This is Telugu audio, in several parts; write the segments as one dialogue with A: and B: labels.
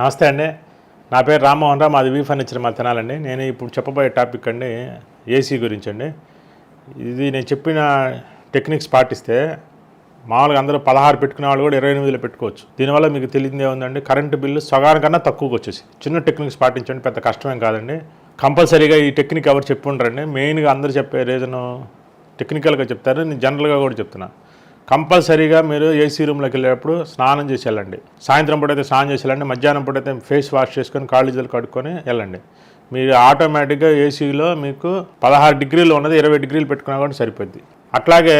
A: నమస్తే అండి. నా పేరు రామ్మోహన్ రావు. మాది వీ ఫర్నిచర్ మా తినాలండి. నేను ఇప్పుడు చెప్పబోయే టాపిక్ అండి ఏసీ గురించి అండి. ఇది నేను చెప్పిన టెక్నిక్స్ పాటిస్తే మామూలుగా అందరూ పదహారు పెట్టుకునే వాళ్ళు కూడా ఇరవై ఎనిమిదిలో పెట్టుకోవచ్చు. దీనివల్ల మీకు తెలియదు ఏముందండి? కరెంటు బిల్లు సగానికన్నా తక్కువకి వచ్చేసి. చిన్న టెక్నిక్స్ పాటించండి. పెద్ద కష్టమేం కాదండి. కంపల్సరీగా ఈ టెక్నిక్ ఎవరు చెప్పుండ్రండి. మెయిన్గా అందరూ చెప్పే రీజను టెక్నికల్గా చెప్తారు. నేను జనరల్గా కూడా చెప్తున్నా. కంపల్సరీగా మీరు ఏసీ రూమ్లోకి వెళ్ళేటప్పుడు స్నానం చేసి వెళ్ళండి. సాయంత్రం పూట అయితే స్నానం చేసి వెళ్ళండి మధ్యాహ్నం పూట అయితే ఫేస్ వాష్ చేసుకొని కాళ్ళు చేతులు కడుక్కొని వెళ్ళండి. మీరు ఆటోమేటిక్గా ఏసీలో మీకు పదహారు డిగ్రీలు ఉన్నది ఇరవై డిగ్రీలు పెట్టుకున్నా కూడా సరిపోద్ది. అట్లాగే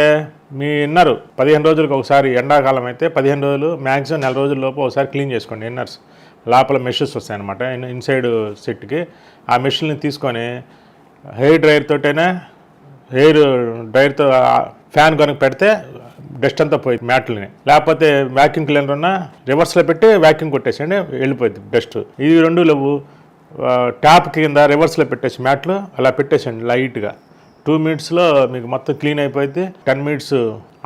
A: మీ ఇన్నరు పదిహేను రోజులకు ఒకసారి ఎండాకాలం అయితే పదిహేను రోజులు మ్యాక్సిమం నెల రోజుల లోపు ఒకసారి క్లీన్ చేసుకోండి ఇన్నర్స్. లోపల మెషెస్ వస్తాయన్నమాట ఇన్సైడ్ సెట్కి. ఆ మెషిన్ని తీసుకొని హెయిర్ డ్రైయర్ తోటైనా హెయిర్ డ్రైయర్తో ఫ్యాన్ కనుక పెడితే డస్ట్ అంతా పోయింది మ్యాట్లని. లేకపోతే వ్యాక్యూమ్ క్లీనర్ ఉన్న రివర్స్లో పెట్టి వ్యాక్యూమ్ కొట్టేసండి వెళ్ళిపోయింది డస్ట్. ఇవి రెండు లేవు. ట్యాప్ కింద రివర్స్లో పెట్టేసి మ్యాట్లు అలా పెట్టేసండి లైట్గా. టూ మినిట్స్లో మీకు మొత్తం క్లీన్ అయిపోయింది టెన్ మినిట్స్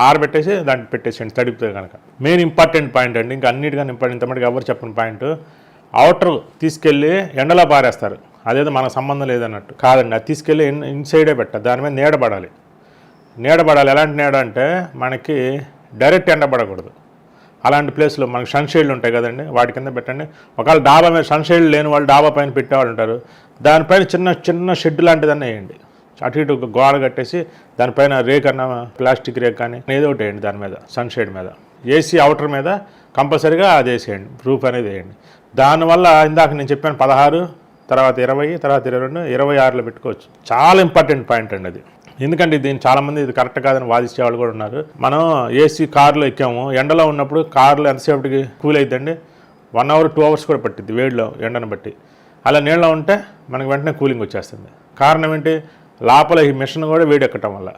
A: ఆరబెట్టేసి దాంట్లో పెట్టేసేయండి తడిపితే కనుక మెయిన్ ఇంపార్టెంట్ పాయింట్ అండి. ఇంకా అన్నిటికన్నా ఇంపార్టెంట్ ఇంతమటికి ఎవరు చెప్పిన పాయింట్ అవుటర్ తీసుకెళ్ళి ఎండలో పారేస్తారు. అదేదో మనకు సంబంధం లేదన్నట్టు. కాదండి అది తీసుకెళ్ళి ఇన్ ఇన్సైడే పెట్టాలి దాని మీద నీడ నీడబడాలి. ఎలాంటి నీడ అంటే మనకి డైరెక్ట్ ఎండబడకూడదు అలాంటి ప్లేస్లో మనకి సన్షైడ్లు ఉంటాయి కదండి వాటి కింద పెట్టండి. ఒకవేళ డాబా మీద సన్షైడ్ లేని వాళ్ళు డాబా పైన పెట్టేవాళ్ళు ఉంటారు. దానిపైన చిన్న చిన్న షెడ్ లాంటిదన్నా వేయండి. అటు ఇటు గోడ కట్టేసి దానిపైన రేక్ అన్న ప్లాస్టిక్ రేక్ కానీ ఏదో ఒకటి వేయండి దాని మీద సన్షైడ్ మీద. ఏసీ అవుటర్ మీద కంపల్సరీగా అది వేసేయండి రూఫ్ అనేది వేయండి. దానివల్ల ఇందాక నేను చెప్పాను పదహారు తర్వాత ఇరవై తర్వాత ఇరవై రెండు ఇరవై ఆరులో పెట్టుకోవచ్చు. చాలా ఇంపార్టెంట్ పాయింట్ అండి అది. ఎందుకంటే దీన్ని చాలామంది ఇది కరెక్ట్ కాదని వాదించే వాళ్ళు కూడా ఉన్నారు. మనం ఏసీ కారులో ఎక్కాము ఎండలో ఉన్నప్పుడు కారులో ఎంతసేపటికి కూల్ అవుతుందండి వన్ అవర్ టూ అవర్స్ కూడా పట్టింది వేడిలో ఎండను బట్టి. అలా నీళ్ళలో ఉంటే మనకి వెంటనే కూలింగ్ వచ్చేస్తుంది. కారణం ఏంటి? లోపల ఈ మిషన్ కూడా వేడెక్కటం వల్ల.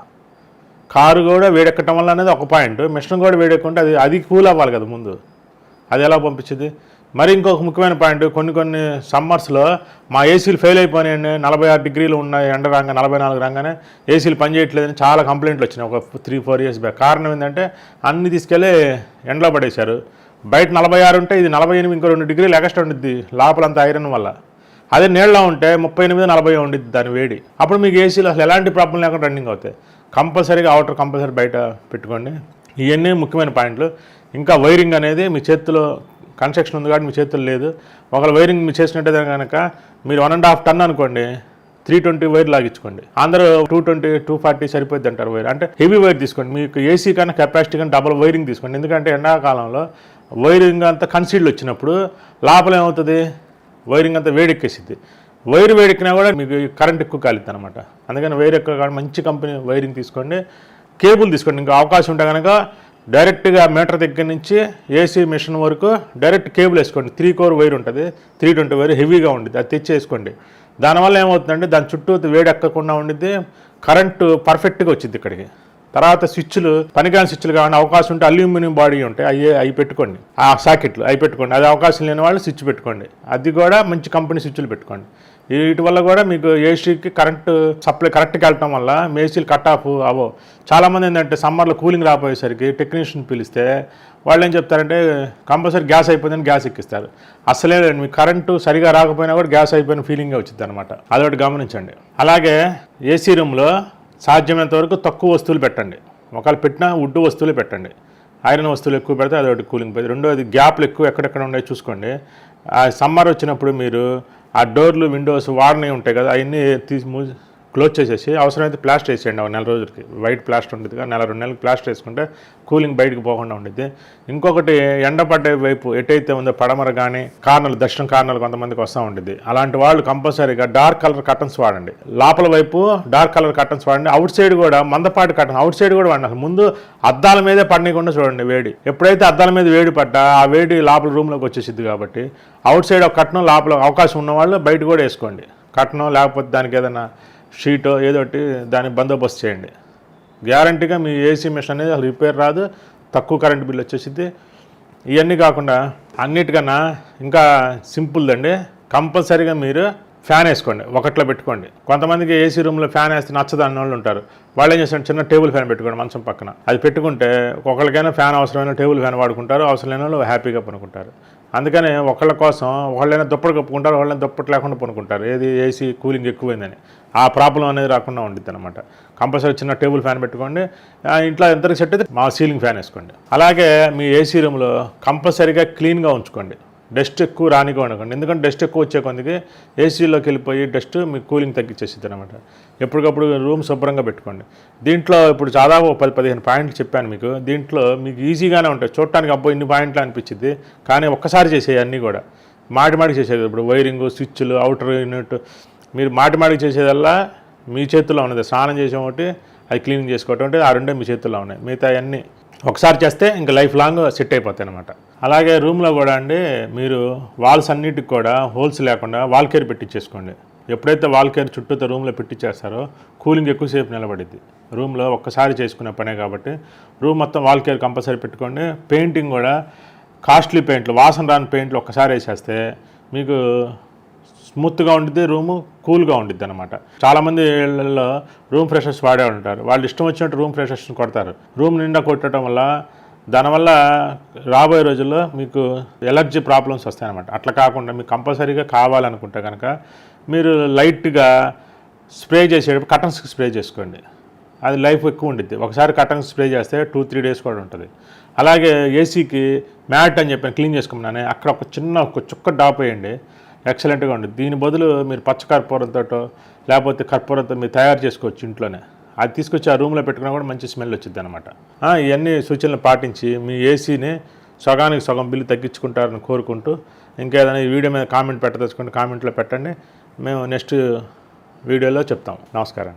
A: కారు కూడా వేడెక్కటం వల్ల అనేది ఒక పాయింట్. మిషన్ కూడా వేడెక్కుంటే అది అది కూల్ అవ్వాలి కదా ముందు. అది ఎలా పంపించింది? మరి ఇంకొక ముఖ్యమైన పాయింట్ కొన్ని కొన్ని సమ్మర్స్లో మా ఏసీలు ఫెయిల్ అయిపోయినాయండి. నలభై ఆరు డిగ్రీలు ఉన్నాయి ఎండ రాగా నలభై నాలుగు రాగానే. ఏసీలు పనిచేయట్లేదని చాలా కంప్లైంట్లు వచ్చినాయి ఒక త్రీ ఫోర్ ఇయర్స్ బ్యాక్ కారణం ఏంటంటే అన్ని తీసుకెళ్ళి ఎండలో పడేశారు. బయట నలభై ఆరు ఉంటే ఇది నలభై ఎనిమిది ఇంకో రెండు డిగ్రీలు ఎక్స్ట్రా ఉండిద్ది లోపలంతా ఐరన్ వల్ల. అదే నీళ్ళలో ఉంటే ముప్పై ఎనిమిది నలభై ఉండిద్ది దాని వేడి. అప్పుడు మీకు ఏసీలో అసలు ఎలాంటి ప్రాబ్లం లేకుండా రన్నింగ్ అవుతాయి. కంపల్సరీగా అవుటర్ కంపల్సరీ బయట పెట్టుకోండి. ఇవన్నీ ముఖ్యమైన పాయింట్లు. ఇంకా వైరింగ్ అనేది మీ చేతిలో కన్స్ట్రక్షన్ ఉంది కాబట్టి మీ చేతులు లేదు. ఒకవేళ వైరింగ్ మీరు చేసినట్టయితే కనుక మీరు వన్ అండ్ హాఫ్ టన్ అనుకోండి త్రీ ట్వంటీ వైర్ లాగించుకోండి. అందరూ టూ ట్వంటీ టూ ఫార్టీ సరిపోద్ది అంటారు వైర్. అంటే హెవీ వైర్ తీసుకోండి. మీకు ఏసీ కన్నా కెపాసిటీ కన్నా డబల్ వైరింగ్ తీసుకోండి. ఎందుకంటే ఎండాకాలంలో వైరింగ్ అంతా కన్సీల్డ్ వచ్చినప్పుడు లోపల ఏమవుతుంది? వైరింగ్ అంతా వేడెక్కేసిద్ది. వైర్ వేడెక్కినా కూడా మీకు కరెంట్ ఎక్కువ కాలిద్ది అనమాట అందుకని వైర్ ఎక్కువ మంచి కంపెనీ వైరింగ్ తీసుకోండి. కేబుల్ తీసుకోండి. ఇంకా అవకాశం ఉంటే కనుక డైరెక్ట్గా మీటర్ దగ్గర నుంచి ఏసీ మిషన్ వరకు డైరెక్ట్ కేబుల్ వేసుకోండి. త్రీ కోర్ వైర్ ఉంటుంది. త్రీ ట్వంటీ వైర్ హెవీగా ఉండిద్ది. అది తెచ్చేసుకోండి. దానివల్ల ఏమవుతుందంటే దాని చుట్టూ వేడి ఎక్కకుండా ఉండిద్ది. కరెంటు పర్ఫెక్ట్గా వచ్చింది ఇక్కడికి. తర్వాత స్విచ్లు పనికిరాని స్విచ్లు కావాలని అవకాశం ఉంటే అల్యూమినియం బాడీ ఉంటాయి. అవి అవి పెట్టుకోండి. ఆ సాకెట్లు అవి పెట్టుకోండి. అది అవకాశం లేని వాళ్ళు స్విచ్ పెట్టుకోండి. అది కూడా మంచి కంపెనీ స్విచ్లు పెట్టుకోండి. వీటి వల్ల కూడా మీకు ఏసీకి కరెంట్ సప్లై కరెక్ట్గా వెళ్ళటం వల్ల మేసీలు కట్ ఆఫ్ అవో చాలామంది ఏంటంటే సమ్మర్లో కూలింగ్ రాపోయేసరికి టెక్నీషియన్ పిలిస్తే వాళ్ళు ఏం చెప్తారంటే కంపల్సరీ గ్యాస్ అయిపోయిందని గ్యాస్ ఎక్కిస్తారు. అసలే లేదు మీకు కరెంటు సరిగా రాకపోయినా కూడా గ్యాస్ అయిపోయిన ఫీలింగ్ వచ్చింది అనమాట అదొకటి గమనించండి. అలాగే ఏసీ రూమ్లో సాధ్యమైనంత వరకు తక్కువ వస్తువులు పెట్టండి. ఒకవేళ పెట్టినా వుడ్ వస్తువులు పెట్టండి. ఐరన్ వస్తువులు ఎక్కువ పెడితే అదొకటి కూలింగ్ పోయింది. రెండోది గ్యాప్లు ఎక్కువ ఎక్కడెక్కడ ఉన్నాయో చూసుకోండి. ఆ సమ్మర్ వచ్చినప్పుడు మీరు ఆ డోర్లు విండోస్ వాడినవి ఉంటాయి కదా అవన్నీ తీసి మూసి క్లోజ్ చేసేసి అవసరమైతే ప్లాస్టర్ వేసేయండి నెల రోజులకి. వైట్ ప్లాస్టర్ ఉంటుంది కదా నెల రెండు నెలలు ప్లాస్టర్ వేసుకుంటే కూలింగ్ బయటకు పోకుండా ఉండిద్ది. ఇంకొకటి ఎండపడ్డే వైపు ఎటైతే ఉందో పడమర కానీ కార్నర్లు దక్షిణ కార్నర్లు కొంతమందికి వస్తూ ఉంటుంది అలాంటి వాళ్ళు కంపల్సరీగా డార్క్ కలర్ కటన్స్ వాడండి. లోపల వైపు డార్క్ కలర్ కటన్స్ వాడండి. అవుట్ సైడ్ కూడా మందపాటి కటన్ అవుట్ సైడ్ కూడా వాడండి. ముందు అద్దాల మీదే పడనీయకుండా చూడండి వేడి. ఎప్పుడైతే అద్దాల మీద వేడి పడ్డా ఆ వేడి లోపల రూమ్లోకి వచ్చేసిద్ది కాబట్టి అవుట్ సైడ్ ఒక కట్నం లోపల అవకాశం ఉన్న వాళ్ళు బయట కూడా వేసుకోండి. కట్నం లేకపోతే దానికి ఏదైనా షీటో ఏదో ఒకటి దాన్ని బందోబస్తు చేయండి. గ్యారంటీగా మీ ఏసీ మిషన్ అనేది అసలు రిపేర్ రాదు తక్కువ కరెంట్ బిల్ వచ్చేసింది ఇవన్నీ కాకుండా అన్నిటికన్నా ఇంకా సింపుల్ అండి కంపల్సరీగా మీరు ఫ్యాన్ వేసుకోండి ఒకట్లో పెట్టుకోండి. కొంతమందికి ఏసీ రూమ్లో ఫ్యాన్ వేస్తే నచ్చదు అన్న వాళ్ళు ఉంటారు. వాళ్ళు ఏం చేస్తారు? చిన్న టేబుల్ ఫ్యాన్ పెట్టుకోండి మంచం పక్కన. అది పెట్టుకుంటే ఒకరికైనా ఫ్యాన్ అవసరమైన టేబుల్ ఫ్యాన్ వాడుకుంటారు అవసరమైన వాళ్ళు హ్యాపీగా పనుకుంటారు. అందుకని ఒకళ్ళ కోసం వాళ్ళైనా దుప్పటి కప్పుకుంటారు వాళ్ళని దుప్పటి లేకుండా పనుకుంటారు ఏది ఏసీ కూలింగ్ ఎక్కువైందని. ఆ ప్రాబ్లం అనేది రాకుండా ఉండిద్ది అనమాట కంపల్సరీ చిన్న టేబుల్ ఫ్యాన్ పెట్టుకోండి. ఇంట్లో ఎంతకు సెట్ అయితే మా సీలింగ్ ఫ్యాన్ వేసుకోండి. అలాగే మీ ఏసీ రూమ్లో కంపల్సరీగా క్లీన్గా ఉంచుకోండి. డస్ట్ ఎక్కువ రానిగా ఉండకండి. ఎందుకంటే డస్ట్ ఎక్కువ వచ్చే కొందికి ఏసీలోకి వెళ్ళిపోయి డస్ట్ మీకు కూలింగ్ తగ్గించేసిద్ది అనమాట ఎప్పటికప్పుడు రూమ్ శుభ్రంగా పెట్టుకోండి. దీంట్లో ఇప్పుడు దాదాపు పది పదిహేను పాయింట్లు చెప్పాను మీకు. దీంట్లో మీకు ఈజీగానే ఉంటాయి. చూడటానికి అబ్బో ఇన్ని పాయింట్లు అనిపించింది కానీ ఒక్కసారి చేసేవి అన్నీ కూడా. మాటి మాటికి చేసేది. ఇప్పుడు వైరింగ్ స్విచ్లు అవుటర్ యూనిట్. మీరు మాటి మాటికి చేసేదల్లా మీ చేతిలో ఉన్నది. స్నానం చేసే ఒకటి అది క్లీనింగ్ చేసుకోవటం అంటే ఆ రెండే మీ చేతుల్లో ఉన్నాయి. మిగతా అన్నీ ఒకసారి చేస్తే ఇంకా లైఫ్ లాంగ్ సెట్ అయిపోతాయి అనమాట అలాగే రూమ్లో కూడా అండి మీరు వాల్స్ అన్నిటికి కూడా హోల్స్ లేకుండా వాల్ కేర్ పెట్టించేసుకోండి ఎప్పుడైతే వాల్ కేర్ చుట్టూతో రూమ్లో పెట్టించేస్తారో కూలింగ్ ఎక్కువసేపు నిలబడిద్ది. రూమ్లో ఒక్కసారి చేసుకునే పనే కాబట్టి రూమ్ మొత్తం వాల్ కేర్ కంపల్సరీ పెట్టుకోండి. పెయింటింగ్ కూడా కాస్ట్లీ పెయింట్లు వాసన రాని పెయింట్లు ఒక్కసారి వేసేస్తే మీకు స్మూత్గా ఉండిద్ది రూము కూల్గా ఉండిద్ది అనమాట చాలామంది ఇళ్ళల్లో రూమ్ ఫ్రెషర్స్ వాడే ఉంటారు. వాళ్ళు ఇష్టం వచ్చినట్టు రూమ్ ఫ్రెషర్స్ని కొడతారు. రూమ్ నిండా కొట్టడం వల్ల దానివల్ల రాబోయే రోజుల్లో మీకు ఎలర్జీ ప్రాబ్లమ్స్ వస్తాయన్నమాట అట్లా కాకుండా మీకు కంపల్సరీగా కావాలనుకుంటే కనుక మీరు లైట్గా స్ప్రే చేసేటప్పుడు కటన్స్కి స్ప్రే చేసుకోండి. అది లైఫ్ ఎక్కువ ఉండిద్ది. ఒకసారి కటన్ స్ప్రే చేస్తే టూ త్రీ డేస్ కూడా ఉంటుంది. అలాగే ఏసీకి మ్యాట్ అని చెప్పి క్లీన్ చేసుకున్నాను అక్కడ ఒక చిన్న ఒక చుక్క డాప్ వేయండి. ఎక్సలెంట్గా ఉంటుంది దీని బదులు మీరు పచ్చ కర్పూరంతో లేకపోతే కర్పూరంతో మీరు తయారు చేసుకోవచ్చు ఇంట్లోనే. అది తీసుకొచ్చి ఆ రూమ్లో పెట్టుకున్నా కూడా మంచి స్మెల్ వచ్చింది అనమాట ఇవన్నీ సూచనలు పాటించి మీ ఏసీని సగానికి సగం బిల్లు తగ్గించుకుంటారని కోరుకుంటూ ఇంకేదైనా ఈ వీడియో మీద కామెంట్ పెట్టదలుచుకుంటే కామెంట్లో పెట్టండి. మేము నెక్స్ట్ వీడియోలో చెప్తాం. నమస్కారం.